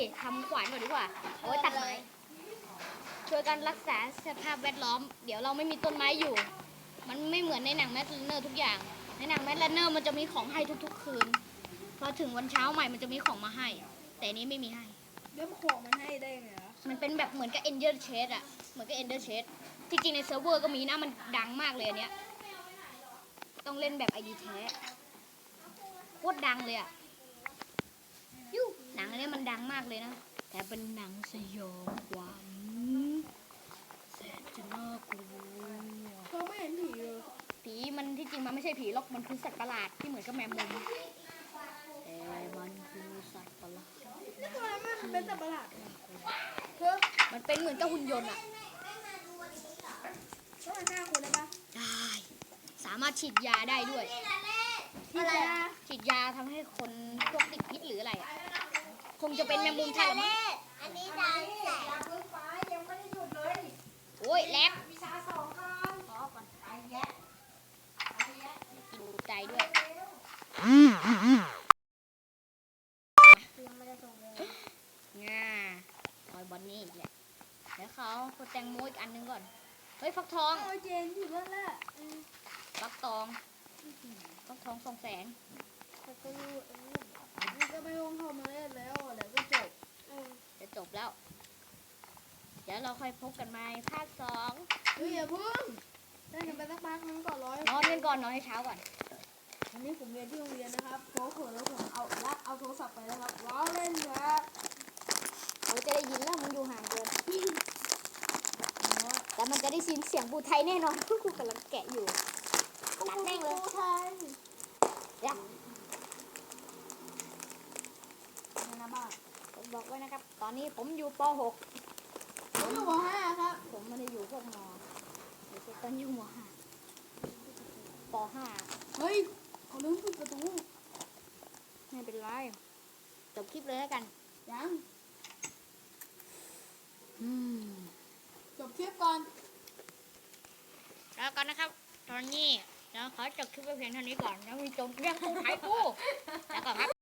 ิทำขวานก่อยดีกว่าเอาไว้ตัดไม้ช่วยกันรักษาสภาพแวดล้อม เดี๋ยวเราไม่มีต้นไม้อยู่ มันไม่เหมือนในหนังแมทเลนเนอร์ทุกอย่าง ในหนังแมทเลนเนอร์มันจะมีของให้ทุกๆ คืน พอถึงวันเช้าใหม่มันจะมีของมาให้ แต่นี้ไม่มีให้ เริ่มของมันให้ได้ไงล่ะมันเป็นแบบเหมือนกับเอนเดอร์เชดอะเหมือนกับเอนเดอร์เชดที่จริงในเซิร์ฟเวอร์ก็มีนะมันดังมากเลยอันเนี้ย ต้องเล่นแบบไอดีแท้โคตรดังเลยอะ หนังอันเนี้ยมันดังมากเลยนะ แต่เป็นหนังสยองขวัญแสนจะน่ากลัวเขาไม่เห็นผีเลยผีมันที่จริงมันไม่ใช่ผีหรอกมันคือสัตว์ประหลาดที่เหมือนกับแมงมุมแต่มันคือสัตว์ประหลาดนี่ทำไมมันเป็นสัตว์ประหลาดเนี่ยเธอมันเป็นเหมือนกับหุ่นยนต์อะต้องมาหน้าคุณได้ปะได้ สามารถฉีดยาได้ด้วยที่จะฉีดยาทำให้คนพวกติดพิษหรืออะไรอะ คงจะเป็นแมงมุมใช่หรือมั้งอันนี้ดังแสงโอ้ยแลกวิชาสองก่อนขอก่อนไอ้แยะไอ้แยะกินใจด้วยยังไม่ได้ส่งเลยง่าคอยบอนนี่อีกแหละแล้วเขาเอาแตงโมอีกอันหนึงก่อน เฮ้ยฟักทองเอาเจนอยู่นั่นแหละอืมฟักทองฟักทองสองแสงแต่ก็รู้เออ นี่ก็ไม่ต้องเข้ามาเล่นแล้วเดี๋ยวก็จบอืมจะจบแล้ว เดี๋ยวเราค่อยพบกันใหม่ภาคสองเฮ้ยอย่าเพิ่งเล่นกันไปสักพักนึงก่อนร้อยนอนกันก่อนนอนให้เช้าก่อน วันนี้ผมเรียนที่โรงเรียนนะครับโค้ชเขินแล้วผมเอาละเอาโทรศัพท์ไปแล้วครับว้าวเล่นครับเขาจะได้ยินแล้วมันอยู่ห่างเกินแต่มันจะได้ยินเสียงบูไทยแน่นอนกูกำลังแกะอยู่ตัดแม่งเลยโอ้ไทย เดี๋ยว นะบ้า ผมบอกไว้นะครับ ตอนนี้ผมอยู่ป .6 ผมอยู่มห้าครับ ผมไม่ได้อยู่พวกมเดี๋ยวตอนอยู่ม .5 ปเฮ้ยเขาลืมปิดประตู .5 ไม่เป็นไรจบคลิปเลยแล้วกัน ยังอืมจบคลิปก่อน แล้วกันนะครับ ตอนนี้เราขอจบคลิปไว้เพียงเท่านี้ก่อนแล้วมีโจมเรื่องตู้ไทยกูแล้วก็ครับ